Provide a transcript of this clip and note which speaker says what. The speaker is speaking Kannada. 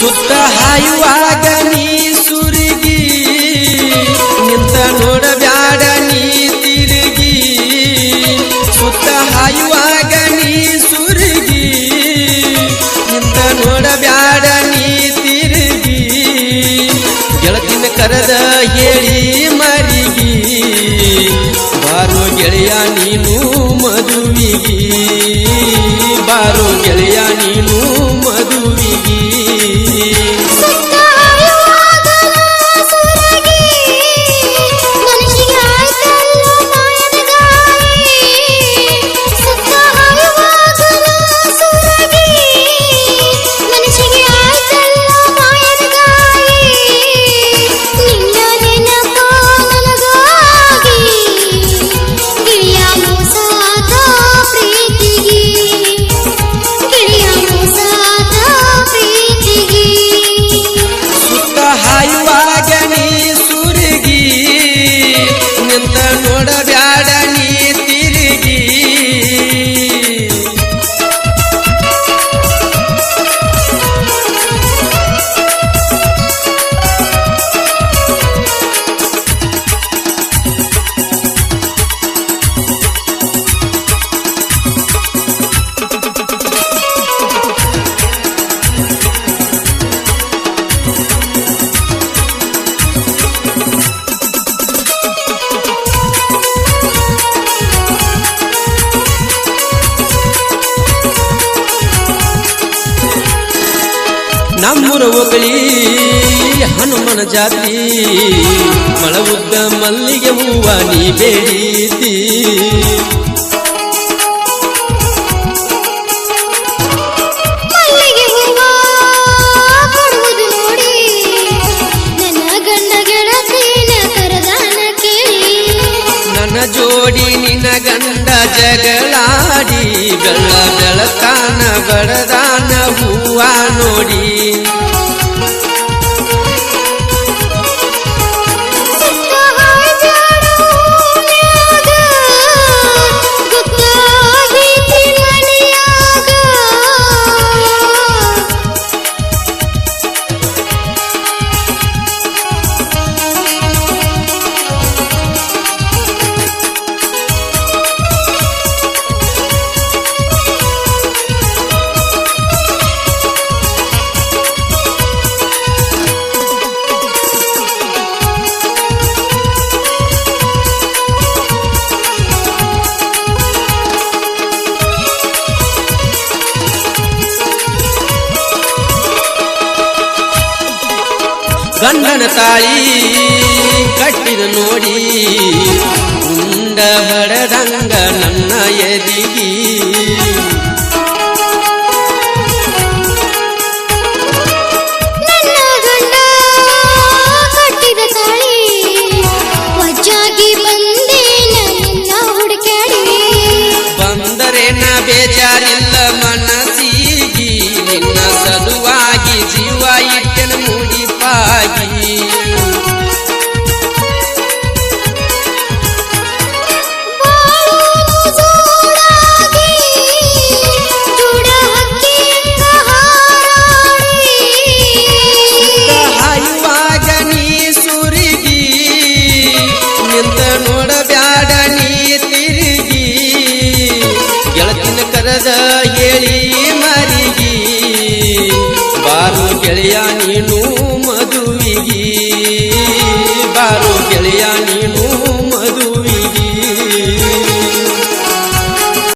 Speaker 1: ಸುತ್ತ ಹಾಯುವಾಗ ನೀ ಸುರುಗಿ, ನಿಂತ ನೋಡಬ್ಯಾಡ ನೀ ತಿರುಗಿ. ಸುತ್ತ ಹಾಯುವಾಗ ನೀ ಸುರುಗಿ, ನಿಂತ ನೋಡಬ್ಯಾಡ ನೀ ತಿರುಗಿ. ಗೆಳತಿನ ಕರೆದ ಹೇಳಿ ಮರಿಗಿ, ಬಾರೋ ಗೆಳೆಯ ನೀನು ಮದುವಿಗಿ. ಬಾರೋ ಗೆಳೆಯ ನೀನು ನಮ್ಮೂರ ಒಗಳಿ ಹನುಮನ ಜಾತಿ. ಮಳವುದ್ದ ಮಲ್ಲಿಗೆ ಹೂವ ನೀ ಬೇಡೀತಿ. ಜೋಡಿ ನಿನ್ನ ಗಂಡ ಜಗಳಾಡಿ ಬೆಳ್ಳ ಬೆಳತಾನ ಬಡದಾನ ಗಂಡನ ತಾಯಿ ಕಟ್ಟಿದ ನೋಡಿ ಉಂಡ ಬಡದಂಗ ನನ್ನ ಎದಿಗಿ. ಬೇಜಾರಿಲ್ಲ ಮನಸ್ಸಿಗಿ ನಿನ್ನ ಸಲುವಾಗಿ ಜೀವ ಗೆಳತಿನ